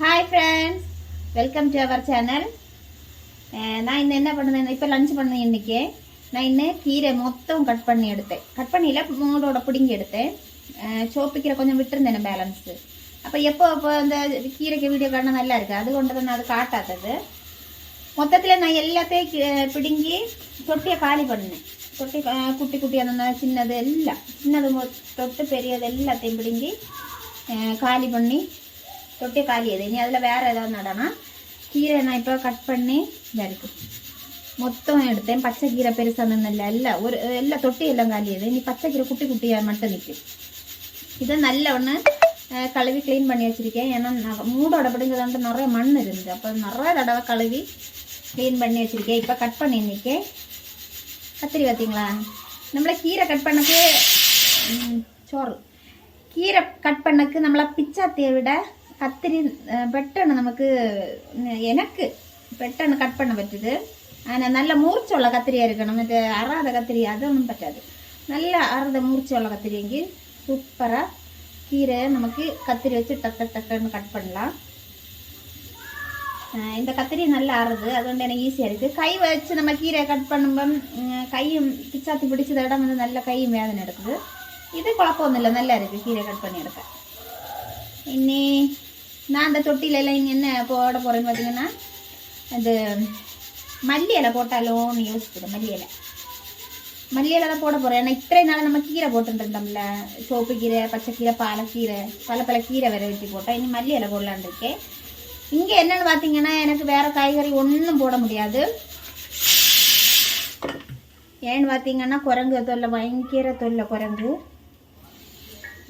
Hi friends welcome to our channel நான் இன்னும் என்ன பண்ணுறேன் இப்போ லஞ்ச் பண்ணேன் இன்றைக்கி நான் இன்னும் கீரை மொத்தம் கட் பண்ணி எடுத்தேன். கட் பண்ணியில் மூடோட பிடுங்கி எடுத்தேன். Eh, சோப்புக்கீரை கொஞ்சம் விட்டுருந்தேன் பேலன்ஸு அப்போ எப்போ இப்போ அந்த கீரைக்கு வீடியோ காட்டினா நல்லா இருக்குது அது கொண்டு தான் நான் அது காட்டாதது. மொத்தத்தில் நான் எல்லாத்தையும் eh, பிடுங்கி தொட்டியை காலி பண்ணேன் தொட்டி eh, குட்டி குட்டி அந்த சின்னது எல்லாம் சின்னது தொட்டு பெரியது எல்லாத்தையும் பிடுங்கி காலி பண்ணி தொட்டி காலியது இனி அதில் வேறு ஏதாவது நடனா கீரை நான் இப்போ கட் பண்ணி இதா மொத்தம் எடுத்தேன். பச்சை கீரை பெருசாக இல்லை. எல்லாம் ஒரு எல்லாம் தொட்டி எல்லாம் காலியது இனி பச்சை கீரை குட்டி குட்டியாக மட்டும் நிற்கும் இதை நல்ல ஒன்று கழுவி க்ளீன் பண்ணி வச்சுருக்கேன். ஏன்னா நான் மூடோட பிடிங்கிறது நிறைய மண் இருந்துச்சு அப்போ நிறைய தடவை கழுவி க்ளீன் பண்ணி வச்சுருக்கேன். இப்போ கட் பண்ணி நிற்கேன் கத்திரி பார்த்தீங்களா நம்மளை கீரை கட் பண்ணக்கு சோறு. கீரை கட் பண்ணக்கு நம்மளை பிச்சாத்தியை விட അത്തിരി പെട്ടെന്ന് നമുക്ക് എനക്ക് പെട്ടെന്ന് കട്ട് പണ്ണ പറ്റത് അങ്ങനെ നല്ല മൂർച്ചയുള്ള കത്തിരിയായിരിക്കണം മറ്റേ അറാതെ കത്തിരി അതൊന്നും പറ്റാതെ നല്ല അറുത മൂർച്ചയുള്ള കത്തിരിയെങ്കിൽ സൂപ്പറാக கீரையை நமக்கு கத்திரி வச்சு டக்கு டக்குன்னு கட் பண்ணலாம். இந்த கத்திரி நல்லா ஆறுது அதுകൊണ്ട് எனக்கு ஈஸியாக இருக்குது கை வச்சு நம்ம கீரையை கட் பண்ணும்பம் கையும் பிச்சாத்தி பிடிச்சத இடம் வந்து நல்ல கையும் வேதனை எடுக்குது. இது குழப்பம் ஒன்றும் இல்லை. நல்லா இருக்குது கீரை கட் பண்ணி எடுக்க. இன்னி நான் அந்த தொட்டில எல்லாம் இங்கே என்ன போட போகிறேன்னு பார்த்தீங்கன்னா அது மல்லி இலை போட்டாலோன்னு யோசிச்சுது மல்லி இலை. மல்லி இலை தான் போட போகிறேன் ஏன்னா இத்தனை நாள் நம்ம கீரை போட்டுட்டு இருந்தோம்ல சோப்பு கீரை பச்சைக்கீரை பாலக்கீரை பல பல கீரை வேற வெட்டி போட்டோம். இனி மல்லி இலை போடலான்னு இருக்கேன் இங்கே என்னன்னு பார்த்தீங்கன்னா எனக்கு வேற காய்கறி ஒன்றும் போட முடியாது. ஏன்னு பார்த்தீங்கன்னா குரங்கு தொல்லை பயங்கர தொல்லை குரங்கு.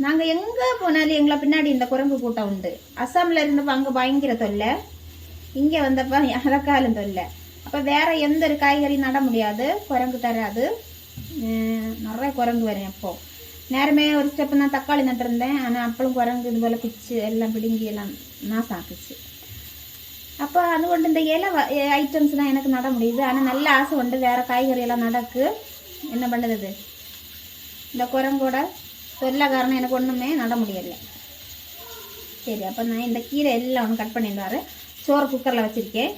நாங்கள் எங்கே போனாலும் எங்களை பின்னாடி இந்த குரங்கு கூட்டம் உண்டு. அஸ்ஸாமில் இருந்தப்போ அங்கே பயங்கர தொல்லை. இங்கே வந்தப்போ அதக்காலும் தொல்லை. அப்போ வேறு எந்த ஒரு காய்கறியும் நட முடியாது. குரங்கு தராது. நிறைய குரங்கு வரும் எப்போ. நேரமே ஒரு ஸ்டெப்பு நான் தக்காளி நட்டிருந்தேன். ஆனால் அப்பளும் குரங்கு இது போல் பிச்சு எல்லாம் பிடுங்கி எல்லாம் நாசம் ஆக்குச்சு அப்போ அதுകൊണ്ട് இந்த இலை ஐட்டம்ஸ் தான் எனக்கு நட முடியுது. ஆனால் நல்ல ஆசை உண்டு. வேறு காய்கறியெல்லாம் நடக்கு. என்ன பண்ணுறது? இந்த குரங்கோட தொல்லை காரணம் எனக்கு ஒன்றுமே நட முடியலை சரி அப்போ நான் இந்த கீரை எல்லாம் ஒன்று கட் பண்ணிடுவாரு சோறு குக்கரில் வச்சுருக்கேன்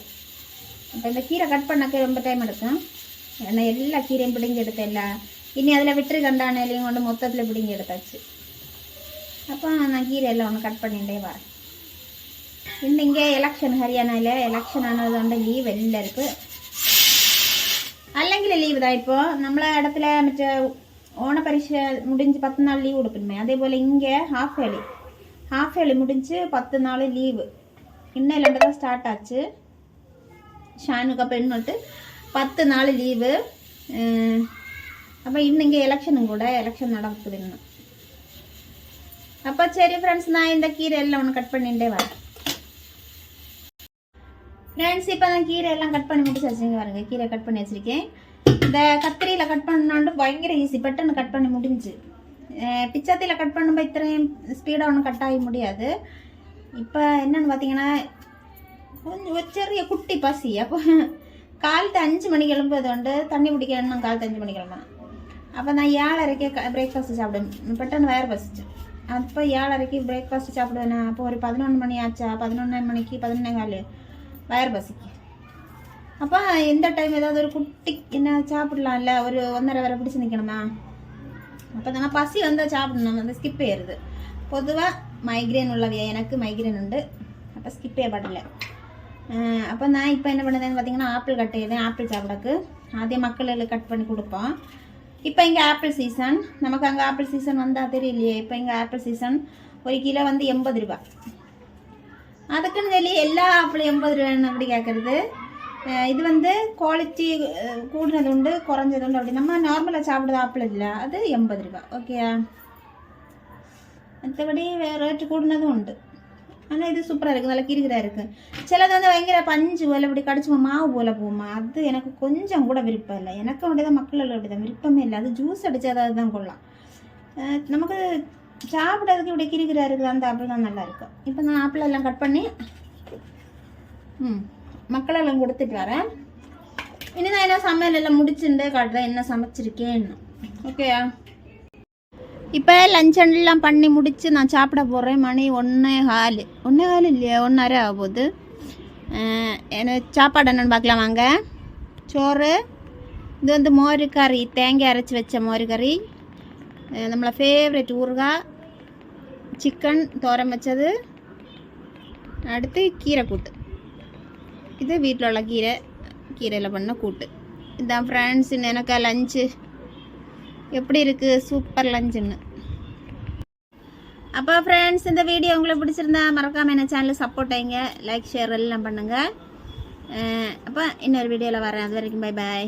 அப்போ இந்த கீரை கட் பண்ணக்கு ரொம்ப டைம் எடுக்கும் ஏன்னா எல்லா கீரையும் பிடுங்கி எடுத்தேன் இல்லை இனி அதில் விட்டு கண்டானையிலையும் கொண்டு மொத்தத்தில் பிடுங்கி எடுத்தாச்சு அப்போ நான் கீரை எல்லாம் ஒன்று கட் பண்ணிட்டே வரேன் இன்னும் இங்கே எலெக்ஷன் ஹரியானாவில் எலெக்ஷன் ஆனது കൊണ്ട് லீவ் எல்லாம் இருக்கு അല്ലെങ്കിൽ ലീവ് தான் இப்போ നമ്മളെ இடத்துல മറ്റേ ஓண ஓணப்பரிசை முடிஞ்சு பத்து நாள் லீவ் கொடுக்கணுமே அதே போல் இங்கே ஹாஃப் ஏர்லி ஹாஃப் ஏர்லி முடிஞ்சு பத்து நாள் லீவு இன்னும் இல்லை தான் ஸ்டார்ட் ஆச்சு ஷானுக்கு அப்போ இன்னொட்டு பத்து நாள் லீவு அப்போ இன்னும் இங்கே எலெக்ஷனும் கூட எலெக்ஷன் நடக்குது இன்னும் அப்போ சரி ஃப்ரெண்ட்ஸ் நான் இந்த கீரை எல்லாம் ஒன்று கட் பண்ணிட்டே வரேன் ஃப்ரெண்ட்ஸ் இப்போ நான் கீரை எல்லாம் கட் பண்ணி முடிச்சு வச்சுங்க பாருங்க கீரை கட் பண்ணி வச்சுருக்கேன் இந்த கத்திரியில் கட் பண்ணாண்டு பயங்கர ஈஸி பட்டுன்னு கட் பண்ணி முடிஞ்சு பிச்சாத்தியில் கட் பண்ணும்போது இத்தனையும் ஸ்பீடாக ஒன்றும் கட் ஆகி முடியாது. இப்போ என்னென்னு பார்த்தீங்கன்னா கொஞ்சம் ஒரு சிறிய குட்டி பசி. அப்போ காலத்து அஞ்சு மணி கிளம்புறதுண்டு தண்ணி குடிக்கணும் காலத்து அஞ்சு மணி கிளம்புனா அப்போ நான் ஏழரைக்கு பிரேக்ஃபாஸ்ட் சாப்பிடுவேன். பெட்டன்னு வேறு பசிச்சு. அப்போ ஏழரைக்கு பிரேக்ஃபாஸ்ட் சாப்பிடுவேன் அப்போ ஒரு பதினொன்று மணி ஆச்சா? பதினொன்று மணிக்கு பதினொன்னே கால். வயர் பசிக்கும் அப்போ எந்த டைம் ஏதாவது ஒரு குட்டி என்ன சாப்பிடலாம்ல? ஒரு ஒன்றரை வரை பிடிச்சி நிற்கணுமா அப்போ தானே பசி வந்தால் சாப்பிடணும். அந்த ஸ்கிப் ஏறுது. பொதுவாக மைக்ரேன் உள்ளவையா? எனக்கு மைக்ரேன் உண்டு. அப்போ ஸ்கிப் ஏற்படல அப்போ நான் இப்போ என்ன பண்ணுறேன்னு பார்த்தீங்கன்னா ஆப்பிள் கட் செய்வேன் ஆப்பிள் சாப்பிடக்கு அதே மக்களுக்கு கட் பண்ணி கொடுப்போம். இப்போ இங்கே ஆப்பிள் சீசன் நமக்கு அங்கே ஆப்பிள் சீசன் வந்தால் தெரியலையே. இப்போ இங்கே ஆப்பிள் சீசன் ஒரு கிலோ வந்து எண்பது ரூபா அதுக்குன்னு சொல்லி எல்லா ஆப்பிளும் எண்பது ரூபான்னு அப்படி கேட்குறது இது வந்து குவாலிட்டி கூடினது உண்டு குறைஞ்சது உண்டு அப்படி. நம்ம நார்மலாக சாப்பிட்றது ஆப்பிள் இல்லை. அது எண்பது ரூபா. ஓகேயா மற்றபடி ரேட்டு கூடினதும் உண்டு. ஆனால் இது சூப்பராக இருக்குது நல்லா கிரிக்கிறா இருக்குது சிலது வந்து பயங்கர பஞ்சு போல் இப்படி கடிச்சுமா மாவு போல் போகுமா. அது எனக்கு கொஞ்சம் கூட விருப்பம் இல்லை. எனக்கு அப்படி தான் மக்கள் அப்படி தான் விருப்பமே இல்லை. அது ஜூஸ் அடித்தா தான் கொள்ளலாம். நமக்கு சாப்பிட்றதுக்கு இப்படி கிரிக்கிறா இருக்குது அந்த ஆப்பிள் தான் நல்லா இருக்கும். இப்போ நான் ஆப்பிள் எல்லாம் கட் பண்ணி ம். மக்களெல்லாம் கொடுத்துட்டு வரேன். இனி நான் என்ன சமையல் எல்லாம் முடிச்சுட்டு காட்டுறேன். என்ன சமைச்சிருக்கேன்னு. ஓகேயா இப்போ லஞ்சன்லாம் பண்ணி முடித்து நான் சாப்பிட போகிறேன் மணி ஒன்றே கால். ஒன்றே கால் இல்லையா? ஒன்றரை ஆக போகுது எனக்கு சாப்பாடு என்னென்னு பார்க்கலாம் வாங்க. சோறு. இது வந்து மோர் கறி. தேங்காய் அரைச்சி வச்ச மோர் கறி. நம்மளை ஃபேவரட் ஊறுகாய் சிக்கன் தோரம் வச்சது. அடுத்து கீரை கூட்டு. இது வீட்டில் உள்ள கீரை கீரையில் பண்ண கூட்டு. இதான் ஃப்ரெண்ட்ஸ் எனக்கு லஞ்சு எப்படி இருக்குது சூப்பர் லஞ்சுன்னு அப்போ ஃப்ரெண்ட்ஸ் இந்த வீடியோ உங்களுக்கு பிடிச்சிருந்தா மறக்காமல் என்ன சேனலுக்கு சப்போர்ட் ஆயிங்க லைக் ஷேர் எல்லாம் பண்ணுங்கள் அப்போ இன்னொரு வீடியோவில் வரேன். அது வரைக்கும் பை பாய்